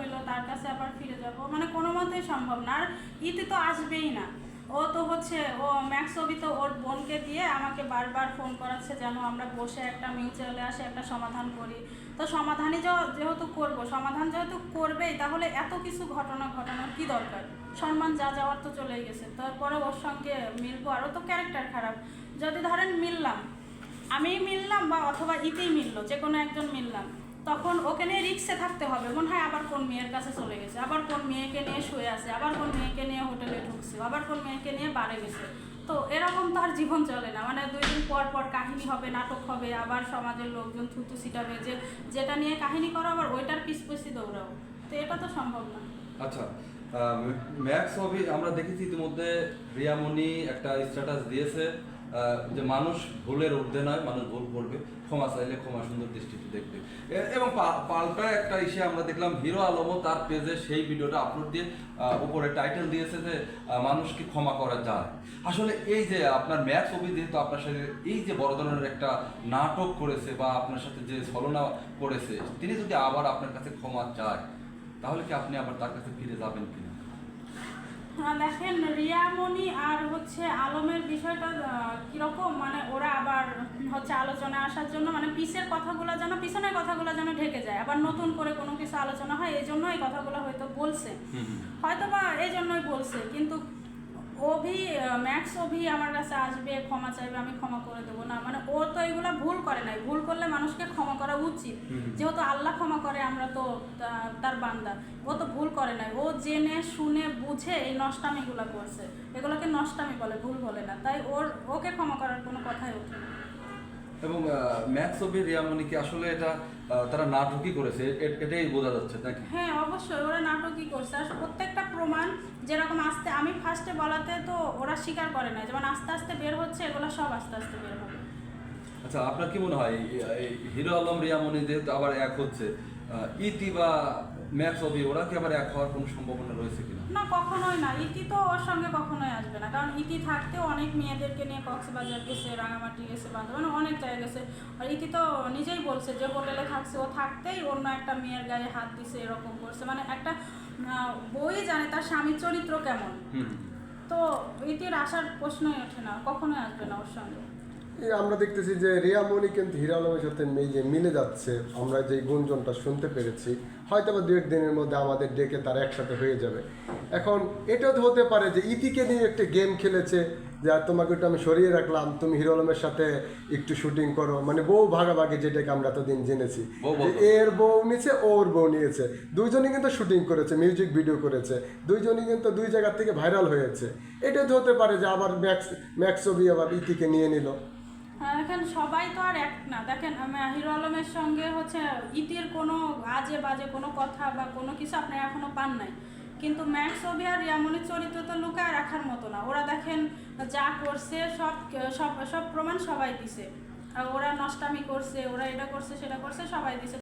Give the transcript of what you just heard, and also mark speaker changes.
Speaker 1: হইল, তার কাছে আবার ফিরে যাব। মানে কোনো মতেই সম্ভব না। আর ইতি তো আসবেই না। ও তো হচ্ছে, ও ম্যাক্স ছবি তো ওর বোনকে দিয়ে আমাকে বারবার ফোন করাচ্ছে যেন আমরা বসে একটা মিউচুয়ালে আসে একটা সমাধান করি। তো সমাধানই যেহেতু করব, সমাধান যেহেতু করবেই, তাহলে এত কিছু ঘটনা ঘটানোর কি দরকার? সম্মান যা যাওয়ার তো চলেই গেছে। তারপরে ওর সঙ্গে মিলবো আরও তো ক্যারেক্টার খারাপ। যদি ধরেন মিললাম আমি মিললাম বা অথবা ইতেই মিললো যে কোনো একজন মিললাম। তখন ওকে নিয়ে রিক্সে থাকতে হবে। মনে হয় আবার কোন মেয়ের কাছে চলে গেছে, আবার কোন মেয়েকে নিয়ে শুয়ে আছে, আবার কোন মেয়েকে নিয়ে হোটেলে ঢুকছে, আবার কোন মেয়েকে নিয়ে বাড়ে গেছে। তো এরকম তো আর জীবন চলে না। মানে দুই দিন পর পর কাহিনী হবে, নাটক হবে, আবার সমাজের লোকজন থুতু ছিটাবে, যে যেটা নিয়ে কাহিনী করো আবার ওইটার পিস পিছি দৌড়াও তো এটা তো সম্ভব না।
Speaker 2: আচ্ছা ম্যাক্স হবি আমরা দেখেছি ইতিমধ্যে রিয়ামণি একটা স্ট্যাটাস দিয়েছে যে মানুষ ভুলের ঊর্ধ্বে নয় মানুষ ভুল করবে। ক্ষমা চাইলে ক্ষমা সুন্দর দৃষ্টিতে দেখবে। এবং পাল্টা একটা ইসে আমরা দেখলাম হিরো আলমও তার পেজে সেই ভিডিওটা আপলোড দিয়ে উপরে টাইটেল দিয়েছে যে আহ, মানুষকে ক্ষমা করা যায়। আসলে এই যে আপনার ম্যাক্স ছবি যেহেতু আপনার সাথে এই যে বড় ধরনের একটা নাটক করেছে বা আপনার সাথে যে ছলনা করেছে তিনি যদি আবার আপনার কাছে ক্ষমা চায় তাহলে কি আপনি আবার তার কাছে ফিরে যাবেন কিনা?
Speaker 1: দেখেন রিয়ামণি আর হচ্ছে আলমের বিষয়টা কীরকম? মানে ওরা আবার হচ্ছে আলোচনায় আসার জন্য মানে পিসের কথাগুলো যেন পিছনের কথাগুলো যেন ঢেকে যায়। আবার নতুন করে কোনো কিছু আলোচনা হয় এই জন্য এই কথাগুলো হয়তো বলছে। হয়তো বা এই জন্যই বলছে কিন্তু অভি ম্যাক্স অভি আমার কাছে আসবে ক্ষমা চাইবে আমি ক্ষমা করে দেবো। না মানে ও তো এগুলা ভুল করে নাই। ভুল করলে মানুষকে ক্ষমা করা উচিত। যেহেতু আল্লাহ ক্ষমা করে আমরা তো তার বান্দা। ও তো ভুল করে নাই। ও জেনে শুনে বুঝে এই নষ্টামিগুলো করছে। এগুলোকে নষ্টামি বলে ভুল বলে না। তাই ওর ওকে ক্ষমা করার কোনো কথাই ওঠে না।
Speaker 2: এবং ম্যাক্স ছবি রিয়ামণিকে আসলে এটা তারা নাটকই করেছে? এটাই বোঝা যাচ্ছে নাকি?
Speaker 1: হ্যাঁ অবশ্যই ওরা নাটকই করছে। আর প্রত্যেকটা প্রমাণ যেরকম আস্তে আমি ফার্স্টে বলাতে তো ওরা স্বীকার করে না যেমন আস্তে আস্তে বের হচ্ছে এগুলো সব আস্তে আস্তে বের হবে।
Speaker 2: আচ্ছা আপনার কি মনে হয় হিরো আলম রিয়ামণি যেহেতু আবার এক হচ্ছে ইতি বা ম্যাক্স ছবি ওরা কি আবার এক হওয়ার কোনো সম্ভাবনা রয়েছে কিনা?
Speaker 1: না কখনোই না। ইতি তো ওর সঙ্গে কখনোই আসবে না। কারণ ইতি থাকতেও অনেক মেয়েদেরকে নিয়ে কক্সবাজার গেছে রাঙামাটি গেছে বান্ধব অনেক জায়গায় গেছে। আর ইতি তো নিজেই বলছে যে হোটেলে থাকছে ও থাকতেই অন্য একটা মেয়ের গায়ে হাত দিছে এরকম করছে। মানে একটা বই জানে তার স্বামীর চরিত্র কেমন। তো ইতির আসার প্রশ্নই ওঠে না কখনোই আসবে না ওর সঙ্গে।
Speaker 3: আমরা দেখতেছি যে রিয়া মনি কিন্তু হিরা আলমের সাথে যে মিলে যাচ্ছে আমরা যে গুঞ্জনটা শুনতে পেরেছি হয়তো বা দু এক দিনের মধ্যে আমাদের ডেকে তারা একসাথে হয়ে যাবে। এখন এটাও তো হতে পারে যে ইতিকে নিয়ে একটা গেম খেলেছে যে আর তোমাকে একটু আমি সরিয়ে রাখলাম তুমি হিরো আলমের সাথে একটু শুটিং করো মানে বউ ভাগাভাগি যেটাকে আমরা এতদিন জেনেছি। এর বউ নিয়েছে ওর বউ নিয়েছে। দুইজনই কিন্তু শুটিং করেছে মিউজিক ভিডিও করেছে। দুইজনই কিন্তু দুই জায়গার থেকে ভাইরাল হয়েছে। এটা তো হতে পারে যে আবার ম্যাক্স ম্যাক্স ছবি আবার ইতিকে নিয়ে নিল।
Speaker 1: হ্যাঁ, দেখেন সবাই তো আর এক না। দেখেন আমি হিরো আলমের সঙ্গে হচ্ছে ইতির কোনো আজে বাজে কোনো কথা বা কোনো কিছু আপনি এখনও পান নাই। কিন্তু ম্যাক্স অবি আর রিয়ামনির চরিত্র তো লুকায় রাখার মতো না। ওরা দেখেন যা করছে সব সব সব প্রমাণ সবাই দিছে। ওরা নষ্টামি করছে ওরা এটা করছে সেটা করছে সবাই দিছে।